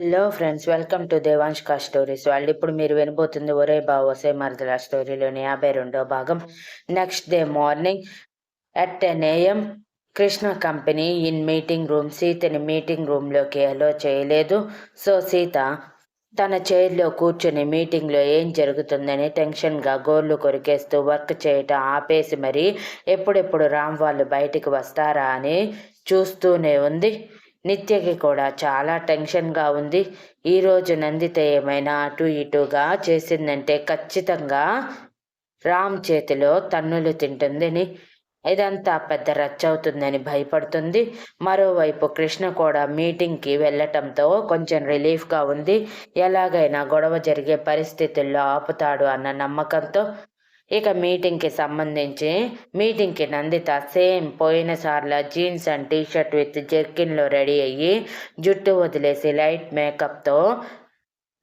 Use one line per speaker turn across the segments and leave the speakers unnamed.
Hello friends welcome to దేవాంష్కా stories వాళ్ళు ఇప్పుడు మీరు వినబోతుంది ఒరే బావ ఒసే మరదల స్టోరీలోని యాభై రెండో భాగం. Next day morning at ten AM Krishna company in meeting room సీతని మీటింగ్ రూమ్లోకి అలో చేయలేదు. సో సీత తన చైర్లో కూర్చొని మీటింగ్లో ఏం జరుగుతుందని టెన్షన్గా గోర్లు కొరికేస్తూ వర్క్ చేయటం ఆపేసి మరి ఎప్పుడెప్పుడు రామ్ వాళ్ళు బయటికి వస్తారా అని చూస్తూనే ఉంది. నిత్యకి కూడా చాలా టెన్షన్గా ఉంది. ఈరోజు నందిత ఏమైనా అటు ఇటుగా చేసిందంటే ఖచ్చితంగా రామ్ చేతిలో తన్నులు తింటుందని ఇదంతా పెద్ద రచ్చవుతుందని భయపడుతుంది. మరోవైపు కృష్ణ కూడా మీటింగ్కి వెళ్ళటంతో కొంచెం రిలీఫ్గా ఉంది. ఎలాగైనా గొడవ జరిగే పరిస్థితుల్లో ఆపుతాడు అన్న నమ్మకంతో ఇక మీటింగ్కి సంబంధించి మీటింగ్కి Nanditha same పోయినసార్ల jeans and T shirt with జెర్కిన్లో ready అయ్యి జుట్టు వదిలేసి లైట్ మేకప్తో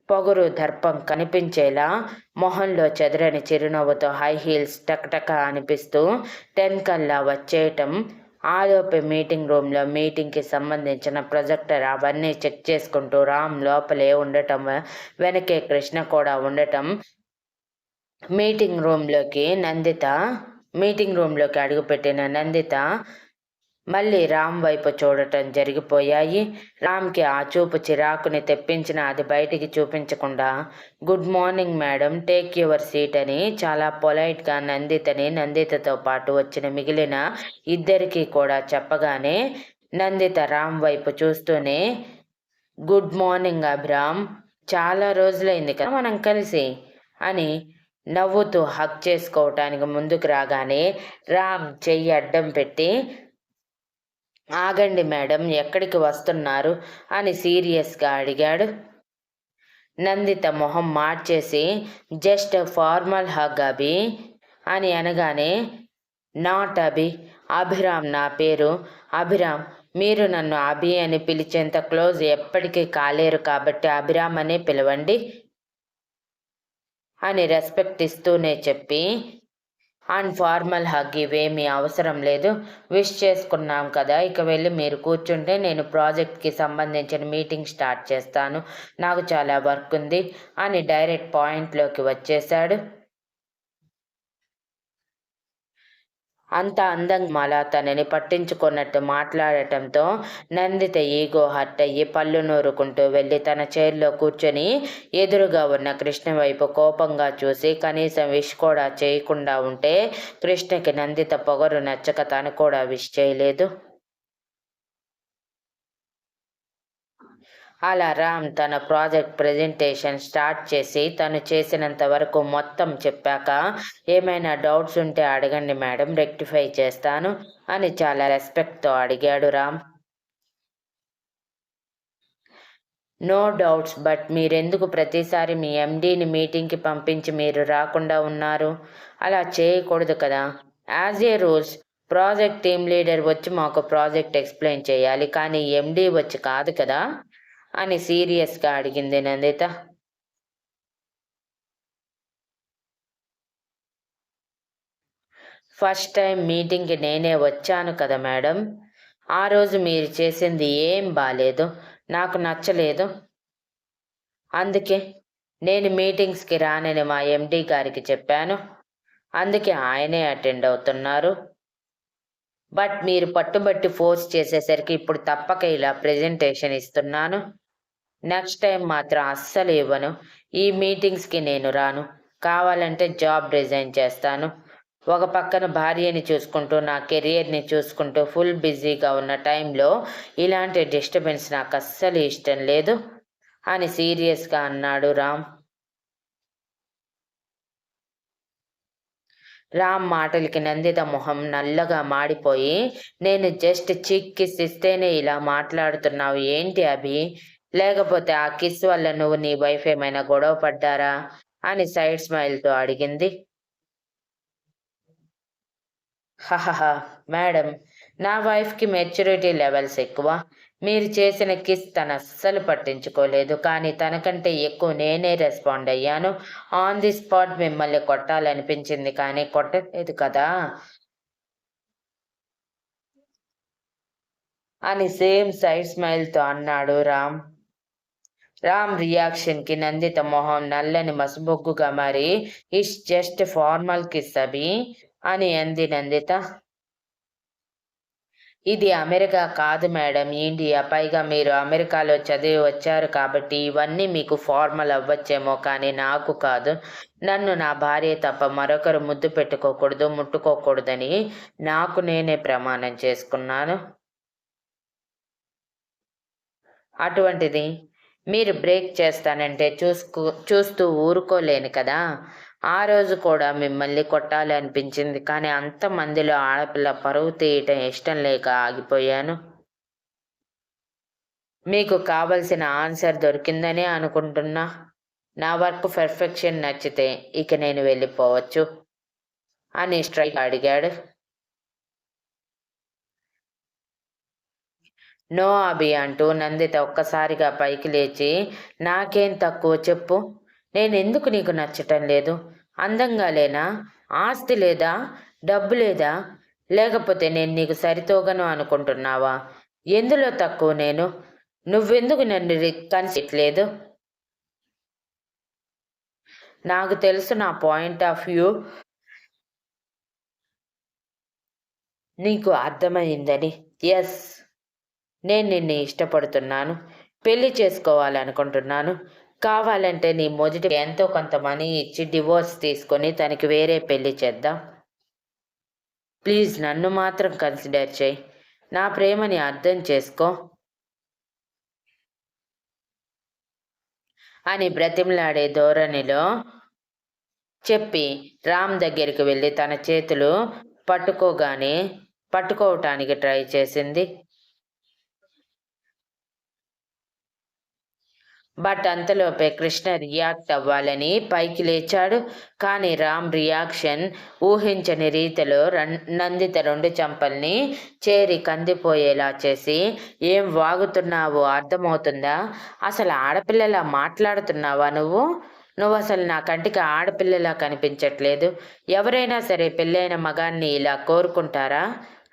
పొగరు దర్పం కనిపించేలా మొహంలో చెదరని చిరునవ్వుతో హై హీల్స్ టక్టక అనిపిస్తూ టెన్ కల్లా వచ్చేయటం ఆలోపే మీటింగ్ రూమ్లో మీటింగ్కి సంబంధించిన ప్రొజెక్టర్ అవన్నీ చెక్ చేసుకుంటూ రామ్ లోపలే ఉండటం వెనకే కృష్ణ కూడా ఉండటం మీటింగ్ రూమ్లోకి నందిత మీటింగ్ రూమ్లోకి అడుగుపెట్టిన నందిత మళ్ళీ రామ్ వైపు చూడటం జరిగిపోయాయి. రామ్కి ఆ చూపు చిరాకుని తెప్పించిన అది బయటికి చూపించకుండా good morning madam take your seat అని చాలా పొలైట్గా నందితని నందితతో పాటు వచ్చిన మిగిలిన ఇద్దరికి కూడా చెప్పగానే నందిత రామ్ వైపు చూస్తూనే గుడ్ మార్నింగ్ అభిరామ్ చాలా రోజులైంది కదా మనం కలిసి అని నవ్వుతూ హక్ చేసుకోవటానికి ముందుకు రాగానే రామ్ చెయ్యి అడ్డం పెట్టి ఆగండి మేడం ఎక్కడికి వస్తున్నారు? అని సీరియస్గా అడిగాడు. నందిత మొహం మార్చేసి జస్ట్ ఫార్మల్ హగ్ అభి అని అనగానే నాట్ అభి అభిరామ్ నా పేరు. అభిరామ్ మీరు నన్ను అభి అని పిలిచేంత క్లోజ్ ఎప్పటికీ కాలేరు కాబట్టి అభిరామ్ అనే పిలవండి. అని రెస్పెక్ట్ ఇస్తూనే చెప్పి అండ్ ఫార్మల్ హగ్ ఇవేమీ అవసరం లేదు. విష్ చేసుకున్నాం కదా ఇక వెళ్ళి మీరు కూర్చుంటే నేను ప్రాజెక్ట్కి సంబంధించిన మీటింగ్ స్టార్ట్ చేస్తాను. నాకు చాలా వర్క్ ఉంది అని డైరెక్ట్ పాయింట్లోకి వచ్చేశాడు. అంత అందం మళ్ళా తనని పట్టించుకున్నట్టు మాట్లాడటంతో నందిత ఈగో హర్ట్ అయ్యి పళ్ళు నూరుకుంటూ వెళ్ళి తన చైర్లో కూర్చొని ఎదురుగా ఉన్న కృష్ణ వైపు కోపంగా చూసి కనీసం విష్ కూడా చేయకుండా ఉంటే కృష్ణకి నందిత పొగరు నచ్చక తను కూడా విష్ చేయలేదు. అలా రామ్ తన ప్రాజెక్ట్ ప్రజెంటేషన్ స్టార్ట్ చేసి తను చేసినంత వరకు మొత్తం చెప్పాక ఏమైనా డౌట్స్ ఉంటే అడగండి మేడం రెక్టిఫై చేస్తాను అని చాలా రెస్పెక్ట్తో అడిగాడు రామ్. నో డౌట్స్ బట్ మీరెందుకు ప్రతిసారి మీ ఎండీని మీటింగ్కి పంపించి మీరు రాకుండా ఉన్నారు? అలా చేయకూడదు కదా. As a rules project team leader వచ్చి మాకు ప్రాజెక్ట్ ఎక్స్ప్లెయిన్ చేయాలి కానీ ఎండీ వచ్చి కాదు కదా. అని సీరియస్గా అడిగింది నందిత. ఫస్ట్ టైం మీటింగ్కి నేనే వచ్చాను కదా మేడం. ఆ రోజు మీరు చేసింది ఏం బాలేదు. నాకు నచ్చలేదు. అందుకే నేను మీటింగ్స్కి రానని మా ఎండి గారికి చెప్పాను. అందుకే ఆయనే అటెండ్ అవుతున్నారు. బట్ మీరు పట్టుబట్టి ఫోర్స్ చేసేసరికి ఇప్పుడు తప్పక ఇలా ప్రజెంటేషన్ ఇస్తున్నాను. నెక్స్ట్ టైం మాత్రం అస్సలు ఇవ్వను. ఈ మీటింగ్స్కి నేను రాను. కావాలంటే జాబ్ రిజైన్ చేస్తాను. ఒక పక్కన భార్యని చూసుకుంటూ నా కెరియర్ని చూసుకుంటూ ఫుల్ బిజీగా ఉన్న టైంలో ఇలాంటి డిస్టర్బెన్స్ నాకు అస్సలు ఇష్టం లేదు అని సీరియస్గా అన్నాడు రామ్. రామ్ మాటలకి నందిత మొహం నల్లగా మాడిపోయి నేను జస్ట్ చిక్కిసిస్తేనే ఇలా మాట్లాడుతున్నావు. ఏంటి అభి? లేకపోతే ఆ కిస్ వల్ల నువ్వు నీ వైఫ్ ఏమైనా గొడవ పడ్డారా? అని సైడ్ స్మైల్తో అడిగింది. హహహ మేడం నా వైఫ్కి మెచ్యూరిటీ లెవెల్స్ ఎక్కువ. మీరు చేసిన కిస్ తను అస్సలు పట్టించుకోలేదు. కానీ తనకంటే ఎక్కువ నేనే రెస్పాండ్ అయ్యాను. ఆన్ ది స్పాట్ మిమ్మల్ని కొట్టాలనిపించింది కానీ కొట్టలేదు కదా? అని సేమ్ సైడ్ స్మైల్తో అన్నాడు రామ్. రామ్ రియాక్షన్కి నందిత మొహం నల్లని మసబొగ్గుగా మారి it's just formal kiss Abhi అని అంది నందిత. ఇది అమెరికా కాదు మేడం ఇండియా. పైగా మీరు అమెరికాలో చదివి వచ్చారు కాబట్టి ఇవన్నీ మీకు ఫార్మల్ అవ్వచ్చేమో కానీ నాకు కాదు. నన్ను నా భార్య తప్ప మరొకరు ముద్దు పెట్టుకోకూడదు ముట్టుకోకూడదని నాకు నేనే ప్రమాణం చేసుకున్నాను. అటువంటిది మీరు బ్రేక్ చేస్తానంటే చూసుకు చూస్తూ ఊరుకోలేను కదా. ఆ రోజు కూడా మిమ్మల్ని కొట్టాలి అనిపించింది. కానీ అంతమందిలో ఆడపిల్ల పరువు తీయటం ఇష్టం లేక ఆగిపోయాను. మీకు కావలసిన ఆన్సర్ దొరికిందనే అనుకుంటున్నా. నా వర్క్ పెర్ఫెక్షన్ నచ్చితే ఇక నేను వెళ్ళిపోవచ్చు అని స్ట్రైక్ అడిగాడు. నో అభి అంటూ నందిత ఒక్కసారిగా పైకి లేచి నాకేం తక్కువ చెప్పు. నేను ఎందుకు నీకు నచ్చటం లేదు? అందంగా లేనా? ఆస్తి లేదా? డబ్బు లేదా? లేకపోతే నేను నీకు సరితోగను అనుకుంటున్నావా? ఎందులో తక్కువ నేను? నువ్వెందుకు నన్ను కనిపించలేదు నాకు తెలుసు నా పాయింట్ ఆఫ్ వ్యూ. నీకు అర్థమైందని. ఎస్. నేను నిన్ను ఇష్టపడుతున్నాను. పెళ్ళి చేసుకోవాలనుకుంటున్నాను. కావాలంటే నీ మొదటి ఎంతో కొంత మనీ ఇచ్చి డివోర్స్ తీసుకొని తనకి వేరే పెళ్ళి చేద్దాం. ప్లీజ్ నన్ను మాత్రం కన్సిడర్ చేయి. నా ప్రేమని అర్థం చేసుకో. అని బ్రతిమలాడే ధోరణిలో చెప్పి రామ్ దగ్గరికి వెళ్ళి తన చేతులు పట్టుకోగానే పట్టుకోవటానికి ట్రై చేసింది. బట్ అంతలోపే కృష్ణ రియాక్ట్ అవ్వాలని పైకి లేచాడు. కానీ రామ్ రియాక్షన్ ఊహించని రీతిలో నందిత రెండు చంపల్ని చేరి కందిపోయేలా చేసి ఏం వాగుతున్నావో? అర్థమవుతుందా? అసలు ఆడపిల్లలా మాట్లాడుతున్నావా నువ్వు? నువ్వు అసలు నా కంటికి ఆడపిల్లలా కనిపించట్లేదు. ఎవరైనా సరే పెళ్ళైన మగాన్ని ఇలా కోరుకుంటారా?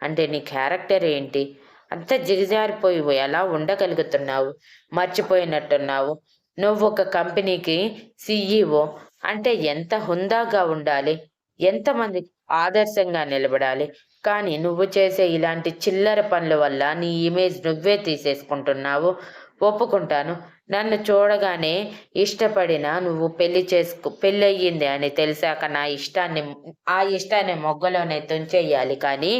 అంటే నీ క్యారెక్టర్ ఏంటి? అంత జిగజారిపోయి ఎలా ఉండగలుగుతున్నావు మర్చిపోయినట్టున్నావు. నువ్వు ఒక కంపెనీకి సిఈఓ అంటే ఎంత హుందాగా ఉండాలి? ఎంతమంది ఆదర్శంగా నిలబడాలి? కానీ నువ్వు చేసే ఇలాంటి చిల్లర పనుల వల్ల నీ ఇమేజ్ నువ్వే తీసేసుకుంటున్నావు. ఒప్పుకుంటాను. నన్ను చూడగానే ఇష్టపడిన నువ్వు పెళ్ళి చేసుకు పెళ్ళయ్యింది అని తెలిసాక నా ఇష్టాన్ని ఆ ఇష్టాన్ని మొగ్గలోనే తుంచేయాలి. కానీ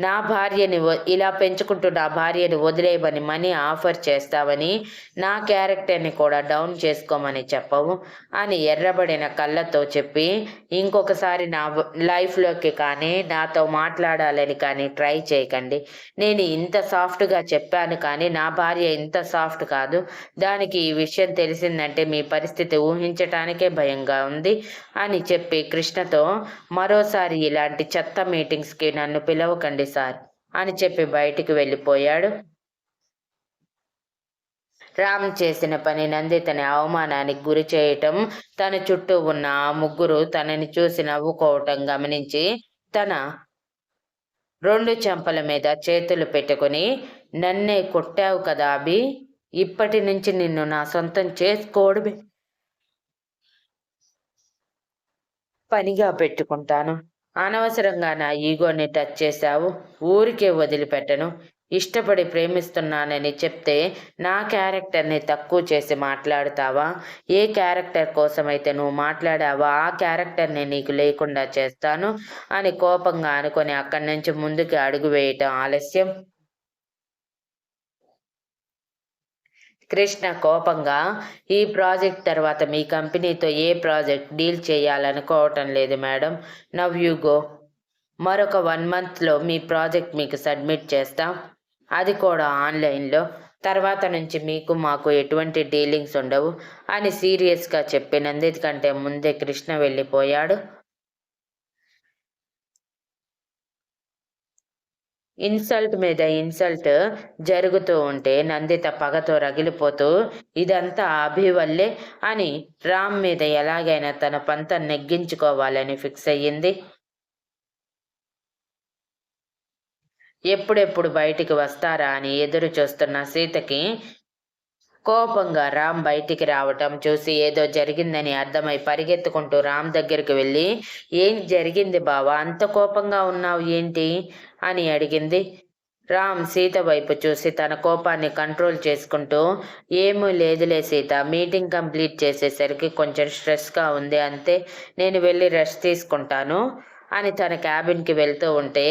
నా భార్యని ఇలా పెంచుకుంటూ నా భార్యని వదిలేయమని మనీ ఆఫర్ చేస్తావని నా క్యారెక్టర్ని కూడా డౌన్ చేసుకోమని చెప్పవు అని ఎర్రబడిన కళ్ళతో చెప్పి ఇంకొకసారి నా లైఫ్లోకి కానీ నాతో మాట్లాడాలని కానీ ట్రై చేయకండి. నేను ఇంత సాఫ్ట్గా చెప్పాను కానీ నా భార్య ఇంత సాఫ్ట్ కాదు. దానికి ఈ విషయం తెలిసిందంటే మీ పరిస్థితి ఊహించటానికే భయంగా ఉంది అని చెప్పి కృష్ణతో మరోసారి ఇలాంటి చెత్త మీటింగ్స్కి నన్ను పిలవకండి సార్ అని చెప్పి బయటికి వెళ్ళిపోయాడు. రామ్ చేసిన పని నందితని అవమానానికి గురి చేయటం తన చుట్టూ ఉన్న ఆ ముగ్గురు తనని చూసి నవ్వుకోవటం గమనించి తన రెండు చెంపల మీద చేతులు పెట్టుకుని నన్నే కొట్టావు కదా అభి ఇప్పటి నుంచి నిన్ను నా సొంతం చేసుకోవడమే పనిగా పెట్టుకుంటాను. అనవసరంగా నా ఈగోని టచ్ చేశావు? ఊరికే వదిలిపెట్టను. ఇష్టపడి ప్రేమిస్తున్నానని చెప్తే నా క్యారెక్టర్ని తక్కువ చేసి మాట్లాడతావా? ఏ క్యారెక్టర్ కోసమైతే నువ్వు మాట్లాడావా ఆ క్యారెక్టర్ని నీకు లేకుండా చేస్తాను అని కోపంగా అనుకొని అక్కడి నుంచి ముందుకు అడుగు వేయటం ఆలస్యం. కృష్ణ కోపంగా ఈ ప్రాజెక్ట్ తర్వాత మీ కంపెనీతో ఏ ప్రాజెక్ట్ డీల్ చేయాలనుకోవటం లేదు మేడం. నవ్ యూ గో మరొక వన్ మంత్లో మీ ప్రాజెక్ట్ మీకు సబ్మిట్ చేస్తాం. అది కూడా ఆన్లైన్లో. తర్వాత నుంచి మీకు మాకు ఎటువంటి డీలింగ్స్ ఉండవు అని సీరియస్గా చెప్పినందుకంటే ముందే కృష్ణ వెళ్ళిపోయాడు. ఇన్సల్ట్ మీద ఇన్సల్ట్ జరుగుతూ ఉంటే నందిత పగతో రగిలిపోతూ ఇదంతా అభివల్లే అని రామ్ మీద ఎలాగైనా తన పంత నెగ్గించుకోవాలని ఫిక్స్ అయ్యింది. ఎప్పుడెప్పుడు బయటికి వస్తారా అని ఎదురు చూస్తున్న సీతకి కోపంగా రామ్ బయటికి రావటం చూసి ఏదో జరిగిందని అర్థమై పరిగెత్తుకుంటూ రామ్ దగ్గరికి వెళ్ళి ఏం జరిగింది బావా? అంత కోపంగా ఉన్నావు ఏంటి? అని అడిగింది. రామ్ సీత వైపు చూసి తన కోపాన్ని కంట్రోల్ చేసుకుంటూ ఏమీ లేదులే సీత మీటింగ్ కంప్లీట్ చేసేసరికి కొంచెం స్ట్రెస్గా ఉంది అంతే. నేను వెళ్ళి రెస్ట్ తీసుకుంటాను అని తన క్యాబిన్కి వెళ్తూ ఉంటే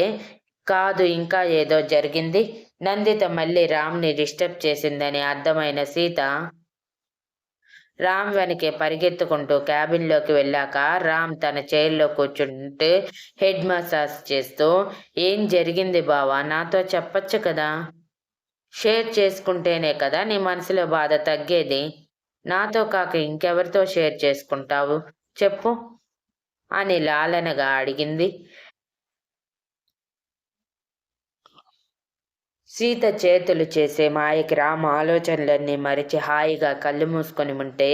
కాదు ఇంకా ఏదో జరిగింది. నందిత మళ్ళీ రామ్ని డిస్టర్బ్ చేసిందని అర్థమైన సీత రామ్ వెనకే పరిగెత్తుకుంటూ క్యాబిన్లోకి వెళ్ళాక రామ్ తన చైర్లో కూర్చుంటే హెడ్ మసాజ్ చేస్తూ ఏం జరిగింది బావా? నాతో చెప్పచ్చు కదా? షేర్ చేసుకుంటేనే కదా నీ మనసులో బాధ తగ్గేది? నాతో కాక ఇంకెవరితో షేర్ చేసుకుంటావు? చెప్పు అని లాలనగా అడిగింది. సీత చేతులు చేసే మాయకి రామ ఆలోచనలన్నీ మరిచి హాయిగా కళ్ళు మూసుకొని ఉంటే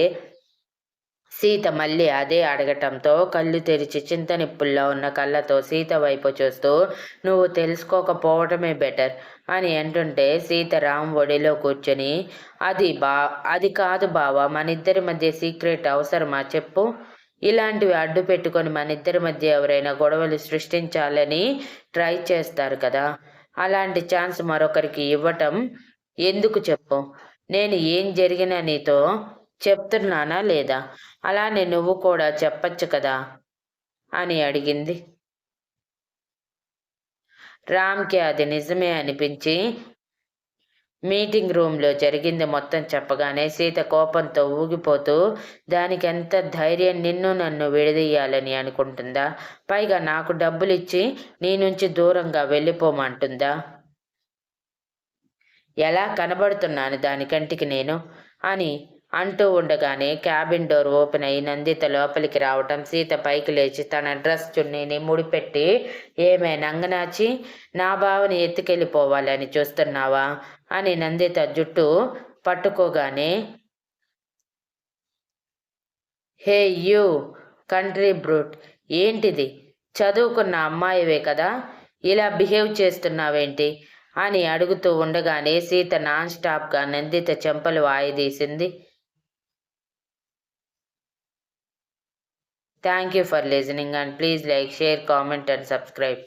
సీత మళ్ళీ అదే అడగటంతో కళ్ళు తెరిచి చింత నిప్పుల్లో ఉన్న కళ్ళతో సీత వైపు చూస్తూ నువ్వు తెలుసుకోకపోవటమే బెటర్ అని అంటుంటే సీత రామ్ ఒడిలో కూర్చొని అది బా అది కాదు బావా మన ఇద్దరి మధ్య సీక్రెట్ అవసరమా చెప్పు. ఇలాంటివి అడ్డు పెట్టుకొని మన ఇద్దరి మధ్య ఎవరైనా గొడవలు సృష్టించాలని ట్రై చేస్తారు కదా. అలాంటి ఛాన్స్ మరొకరికి ఇవ్వటం ఎందుకు చెప్పు? నేను ఏం జరిగినా నీతో చెప్తున్నానా లేదా? అలానే నువ్వు కూడా చెప్పచ్చు కదా? అని అడిగింది. రామ్కి అది నిజమే అనిపించి మీటింగ్ రూమ్లో జరిగింది మొత్తం చెప్పగానే సీత కోపంతో ఊగిపోతూ దానికి ఎంత ధైర్యం నిన్ను నన్ను విడదీయాలని అనుకుంటుందా? పైగా నాకు డబ్బులు ఇచ్చి నీ నుంచి దూరంగా వెళ్ళిపోమంటుందా? ఎలా కనబడుతున్నాను దాని కంటికి నేను? అని అంటూ ఉండగానే క్యాబిన్ డోర్ ఓపెన్ అయి నందిత లోపలికి రావటం సీత పైకి లేచి తన డ్రెస్ చున్నీని ముడిపెట్టి ఏమే నంగనాచి నా బావని ఎత్తుకెళ్ళిపోవాలని చూస్తున్నావా? అని నందిత జుట్టు పట్టుకోగానే హే యూ కంట్రీ బ్రూట్ ఏంటిది? చదువుకున్న అమ్మాయివే కదా? ఇలా బిహేవ్ చేస్తున్నావేంటి? అని అడుగుతూ ఉండగానే సీత నాన్ స్టాప్గా నందిత చెంపలు వాయిదీసింది. Thank you for listening and please like share comment and subscribe.